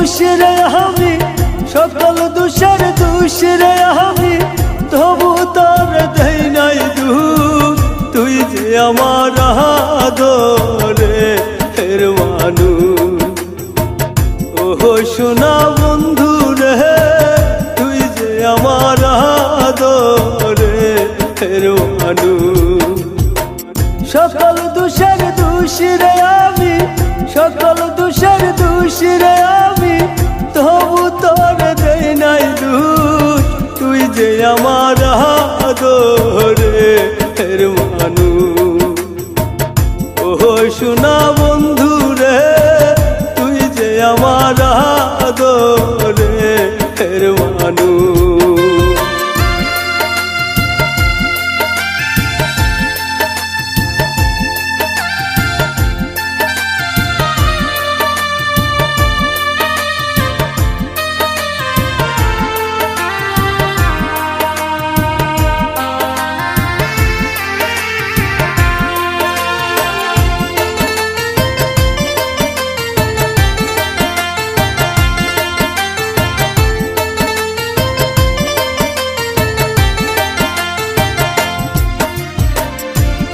দোষ রে আমি, সকল দোষের দোষ রে আমি, তবু তোর দেই দোষ তুই যে আমার আদরে ফের মানুষ। ওহো সোনা বন্ধু রে, তুই যে আমার আদরে ফের মানুষ। সকল দোষের দোষ রে আমি, সকল দোষের দোষ আমি আমার আদরের মানু। ও শোনা বন্ধু রে তুই যে আমার আদরের মানুষ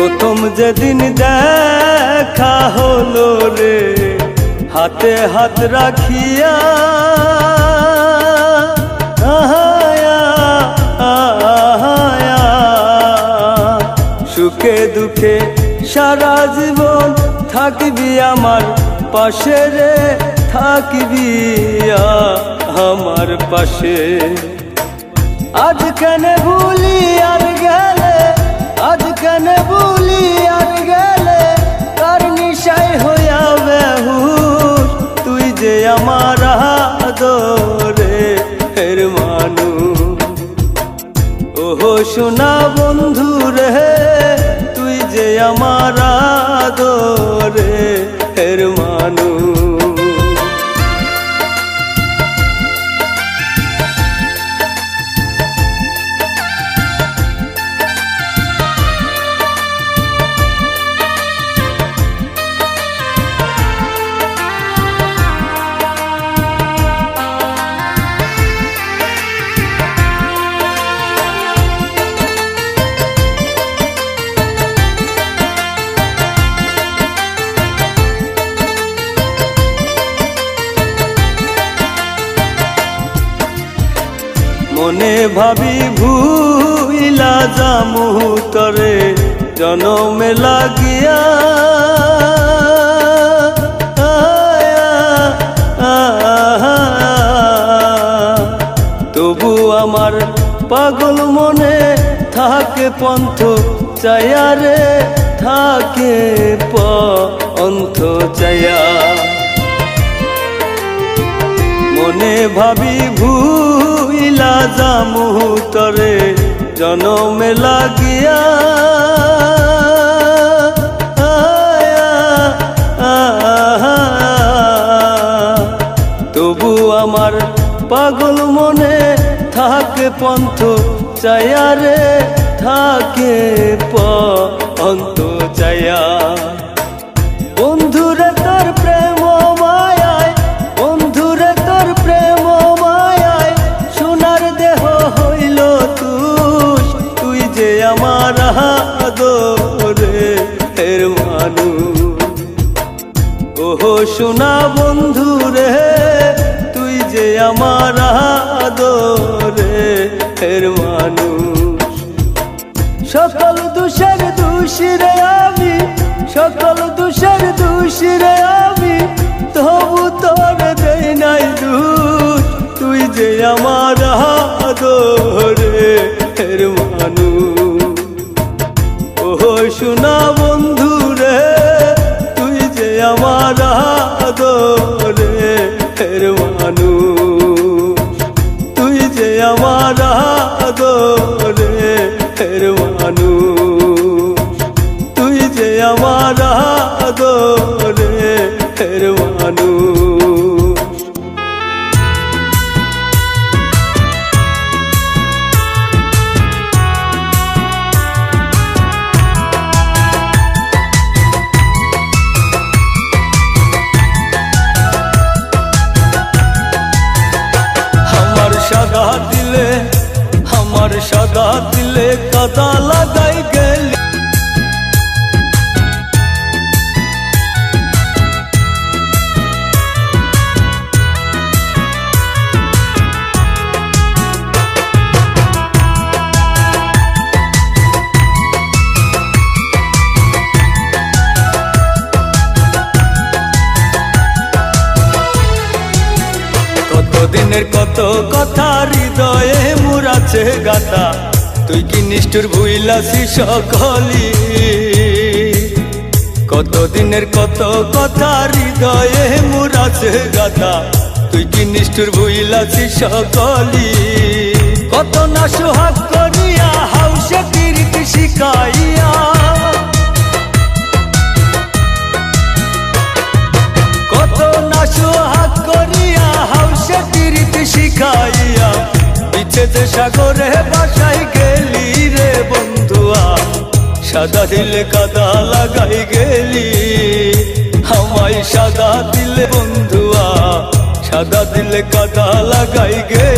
প্রথম যেদিন দেখা হলো রে, হাতে হাত রাখিয়া সুখে দুঃখে সারা জীবন থাকবি আমার পাশে রে, থাকবি আমার পাশে। আজ কেন ভুলি আর গেলে আজ কেন ভুলি আর গেলে? তার নিশাই হইয়া বেহুশ? তুই যে আমার আদরে ফের মানু ওহো সোনা বন্ধু রে, তুই যে আমার আদরে মনে ভাবি ভুইলা জামু তরে, জনমে লাগিয়া। তবু আমার পাগল মনে থাকে পন্থ চায়ারে থাকে পন্থ চায়া মনে ভাবি ভুইলা জামু তরে জনমে লাগিয়া। তবু আমার পাগল মনে থাকে পন্থ চায়া আদরে এর মানুষ ওহো সোনা বন্ধু রে, তুই যে আমার আদরে এর সকল দোষের দোষী রে আমি, সকল দোষের দোষী রে আমি, তবু তোর দেই নাই দোষ, তুই যে আমার আদরে এর মানুষ মানুষ। তুই যে আমার আদরে মানুষ। তুই যে আমার আদরে মানুষ। কতদিনের কত কথা, হৃদয়ে মুরাছে গাতা তুই কি নিষ্ঠুর ভুইলাসি সকলি? কতদিনের কত কথা, হৃদয়ে মুরাছে গাতা তুই কি নিষ্ঠুর ভুইলাসি সকলি? কত না সোহাগ সাদা দিলে কাদা লাগাই গেলি। আমায় সাদা দিলে বন্ধুয়া সাদা দিলে কাদা লাগাই গেলি।